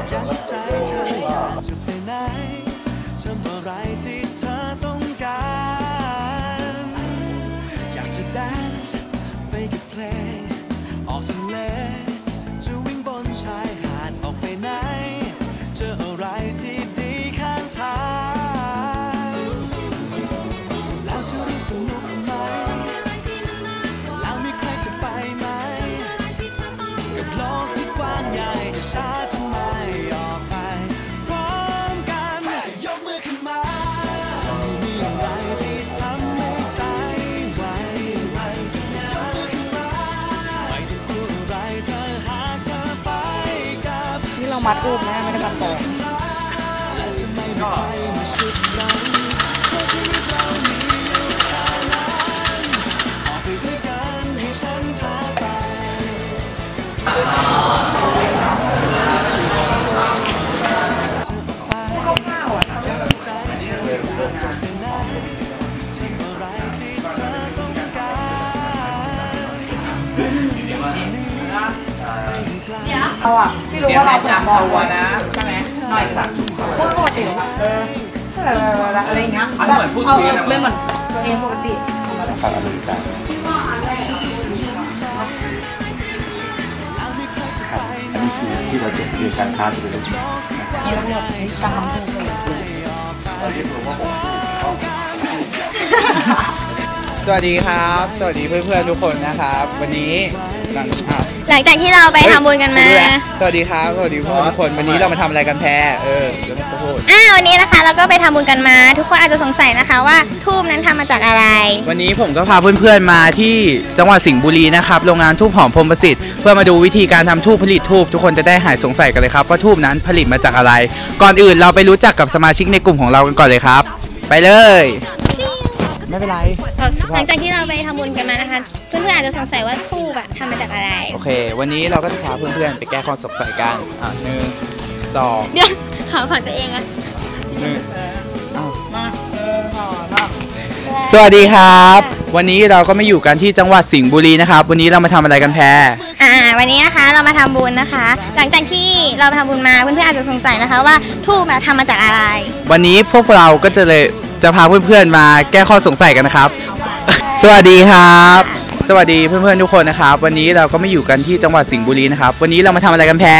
ยนะอยากให้ใจเธออยากจะไปไหนทำอะไรที่เธอต้องการ อยากจะแดนซ์ไปกับเพลง นี่เรามัดรูปนะไม่ได้มัดโปงและจะไม่มีใครมาชุดเราเพวิตเรามีอยู่แค่นั้นออกไปด้วยกันให้ฉันพาไปเอาอะ พี่รู้ว่าเราผมมองวัวนะใช่ไหมหน่อยแบบพูดปกติเอออะไรอย่างเงี้ยอันนี้เหมือนพูดคุยกันนะไม่เหมือนเองปกติทางอเมริกาครับอันนี้คือที่เราจะคือการค้าจะเป็นเรื่องนี่เราเนี่ยการทำเพลงสวัสดีครับ สวัสดีเพื่อนๆทุกคนนะครับ วันนี้ หลังอะหลังจากที่เราไปทำบุญกันมา สวัสดีครับสวัสดีเพื่อนๆทุกคนวันนี้เรามาทำอะไรกันแพรเออเดี๋ยวไม่ต้องพูดอ่าวันนี้นะคะเราก็ไปทำบุญกันมา ทุกคนอาจจะสงสัยนะคะว่าทูบนั้นทำมาจากอะไร วันนี้ผมก็พาเพื่อนๆมาที่จังหวัดสิงห์บุรีนะครับโรงงานทูบหอมพรหมประสิทธิ์เพื่อมาดูวิธีการทำทูบผลิตทูบทุกคนจะได้หายสงสัยกันเลยครับว่าทูบนั้นผลิตมาจากอะไร ก่อนอื่นเราไปรู้จักกับสมาชิกในกลุ่มของเรากันก่อนเลยครับ ไปเลยไม่ เป็นไร หลังจากที่เราไปทำบุญกันมานะคะ เพื่อนๆอาจจะสงสัยว่าทูบอะทำมาจากอะไร โอเค วันนี้เราก็จะพาเพื่อนๆไปแก้ข้อสงสัยกันอะหนึ่งสองเดี๋ยวขำของตัวเองอะหนึ่งอ้าวมาเออหอมากสวัสดีครับ วันนี้เราก็มาอยู่กันที่จังหวัดสิงห์บุรีนะครับ วันนี้เรามาทำอะไรกันแพรอ่า วันนี้นะคะเรามาทำบุญนะคะ หลังจากที่เราไปทำบุญมาเพื่อนๆอาจจะสงสัยนะคะว่าทูบอะทำมาจากอะไร วันนี้พวกเราก็จะเลย จะพาเพื่อนๆมาแก้ข้อสงสัยกันนะครับ สวัสดีครับ สวัสดีเพื่อนๆทุกคนนะครับ วันนี้เราก็มาอยู่กันที่จังหวัดสิงห์บุรีนะครับ วันนี้เรามาทำอะไรกันแพร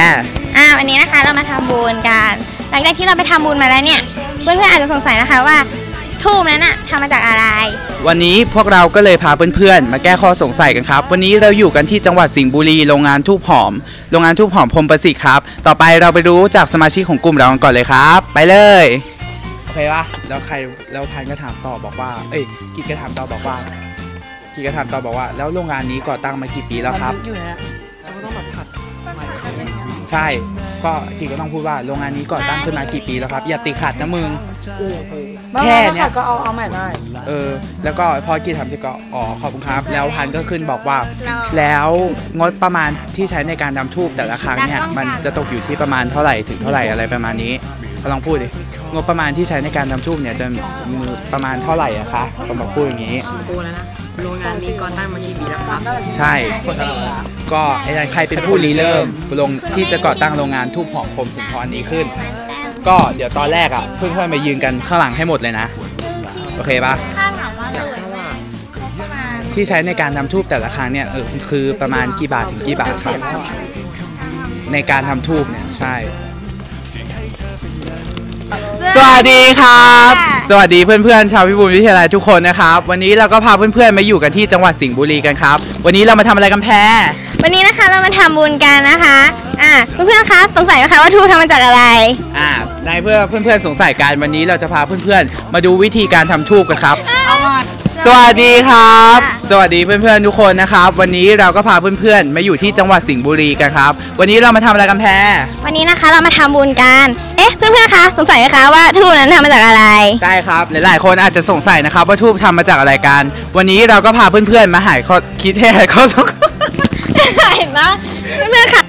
อ่าวันนี้นะคะเรามาทำบุญกัน หลังจากที่เราไปทำบุญมาแล้วเนี่ย เพื่อนๆอาจจะสงสัยนะคะว่าทูบนั้นอะทำมาจากอะไร วันนี้พวกเราก็เลยพาเพื่อนๆ มาแก้ข้อสงสัยกันครับ วันนี้เราอยู่กันที่จังหวัดสิงห์บุรีโรงงานทูบหอม โรงงานทูบหอมพรหมประสิทธิ์ครับ ต่อไปเราไปรู้จากสมาชิกของกลุ่มเรากันก่อนเลยครับ ไปเลยโอเคปะแล้วใครแล้วพันก็ถามต่อบอกว่า เอ้ยกิจก็ถามต่อบอกว่ากิจก็ถามต่อบอกว่า แล้วโรงงานนี้ก่อตั้งมากี่ปีแล้วครับอยู่นะเราก็ต้องแบบผัดใหม่ใช่ ก็กิจก็ต้องพูดว่าโรงงานนี้ก่อตั้งขึ้นมากี่ปีแล้วครับ อย่าติดขัดนะมึง แค่แค่เนี้เนี้ยยก็เอาเอาใหม่ได้ เออ แล้วก็พอกิจทำเสร็จก็อ๋อขอบคุณครับ แล้วพันก็ขึ้นบอกว่าเราแล้วงบประมาณที่ใช้ในการทำทูบแต่ละครั้งเนี่ยแล้วต้องมันการจะตกอยู่ที่ประมาณเท่าไหร่ถึงเท่าไหร่อะไรประมาณนี้ก็ลองพูดดิงบประมาณที่ใช้ในการทำทูบเนี่ยจะมีประมาณเท่าไหร่อะคะต้องบอกพูดอย่างนี้กูแล้วนะโรงงานนี้ก่อตั้งมากี่ปีแล้วครับ ใช่ก็ไอ้ใครเป็นผู้ริเริ่มลงที่จะก่อตั้งโรงงานทูบหอมพรหมสุนทรนี้ขึ้น ก็เดี๋ยวตอนแรกอะเพื่อนๆมายืนกันข้างหลังให้หมดเลยนะ โอเคปะค่าถามว่าอยากทราบว่าประมาณที่ใช้ในการทำทูบแต่ละครั้งเนี่ยเออคือประมาณกี่บาทถึงกี่บาทครับในการทำทูบเนี่ยใช่ สวัสดีครับ สวัสดีเพื่อนๆชาวพิบูลวิทยาลัยทุกคนนะครับ วันนี้เราก็พาเพื่อนๆมาอยู่กันที่จังหวัดสิงห์บุรีกันครับ วันนี้เรามาทำอะไรกันแพรวันนี้นะคะเรามาทำบุญกันนะคะ อ่าเพื่อนๆคะสงสัยไหมคะว่าทูบทำมาจากอะไร อ่า ในเพื่อเพื่อนๆสงสัยกันวันนี้เราจะพาเพื่อนๆ มาดูวิธีการทำทูบกันครับเอามาสวัสดีครับค่ะสวัสดีเพื่อนๆทุกคนนะครับ วันนี้เราก็พาเพื่อนๆมาอยู่ที่จังหวัดสิงห์บุรีกันครับ วันนี้เรามาทำอะไรกันแพรวันนี้นะคะเรามาทำบุญกัน เอ๊ะ เพื่อนๆ คะ สงสัยไหมคะว่าทูบนั้นทำมาจากอะไร ใช่ครับ หลายๆคนอาจจะสงสัยนะครับว่าทูบทำมาจากอะไรกัน วันนี้เราก็พาเพื่อนๆมาหายข้อคิดให้หายข้อสงเห็นปะเพื่อนๆ ค่ะ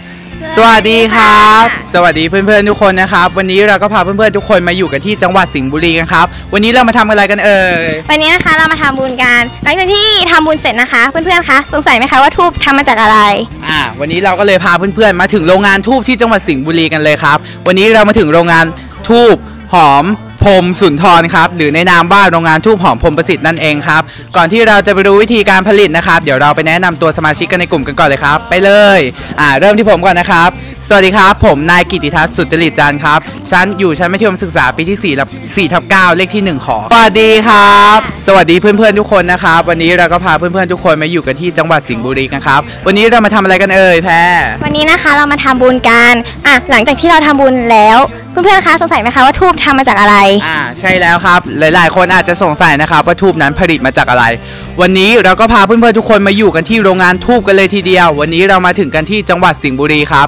สวัสดีครับ สวัสดีเพื่อนๆทุกคนนะครับ วันนี้เราก็พาเพื่อนๆทุกคนมาอยู่กันที่จังหวัดสิงห์บุรีกันครับ วันนี้เรามาทำอะไรกันเอ่ยวันนี้นะคะเรามาทำบุญกันหลังจากที่ทำบุญเสร็จนะคะ เพื่อนๆคะสงสัยไหมคะว่าทูบทำมาจากอะไร อ่าวันนี้เราก็เลยพาเพื่อนๆมาถึงโรงงานทูบที่จังหวัดสิงห์บุรีกันเลยครับ วันนี้เรามาถึงโรงงานทูบหอม พรมสุนทรครับหรือในนามว่าโรงงานทูบหอมพรมประสิทธิ์นั่นเองครับ ก่อนที่เราจะไปรู้วิธีการผลิตนะครับ เดี๋ยวเราไปแนะนำตัวสมาชิกกันในกลุ่มกันก่อนเลยครับ ไปเลยอ่าเริ่มที่ผมก่อนนะครับ สวัสดีครับ ผมนายกิติทัศน์สุจริตจันทร์ครับชั้นอยู่ชั้นมัธยมศึกษาปีที่4ทับ4ทับ9เลขที่ 1 ขอสวัสดีครับ สวัสดีเพื่อนๆทุกคนนะครับ วันนี้เราก็พาเพื่อนๆทุกคนมาอยู่กันที่จังหวัดสิงห์บุรีกันครับ วันนี้เรามาทำอะไรกันเอ่ยแพรวันนี้นะคะเรามาทำบุญกันอะหลังจากที่เราทำบุญแล้วเพื่อนๆคะสงสัยไหมคะว่าทูบทำมาจากอะไร อ่าใช่แล้วครับ หลายๆ คนอาจจะสงสัยนะครับว่าทูบนั้นผลิตมาจากอะไร วันนี้เราก็พาเพื่อนๆทุกคนมาอยู่กันที่โรงงานทูบกันเลยทีเดียว วันนี้เรามาถึงกันที่จังหวัดสิงห์บุรีครับ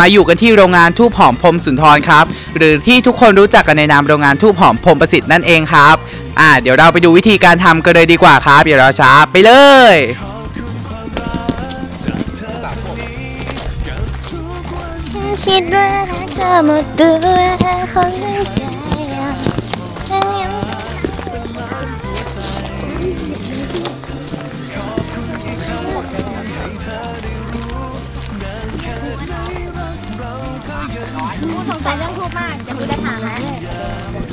มาอยู่กันที่โรงงานทูบหอมพรมสุนทรครับ หรือที่ทุกคนรู้จักกันในนามโรงงานทูบหอมพรมประสิทธิ์นั่นเองครับ อ่า เดี๋ยวเราไปดูวิธีการทำกันเลยดีกว่าครับอย่ารอช้าไปเลย ฉันคิดว่ารักเธอหมดตัวเธอคนตั้งใจอะยังสงสัยเรื่องพูดมากจะพูดได้ถามนะ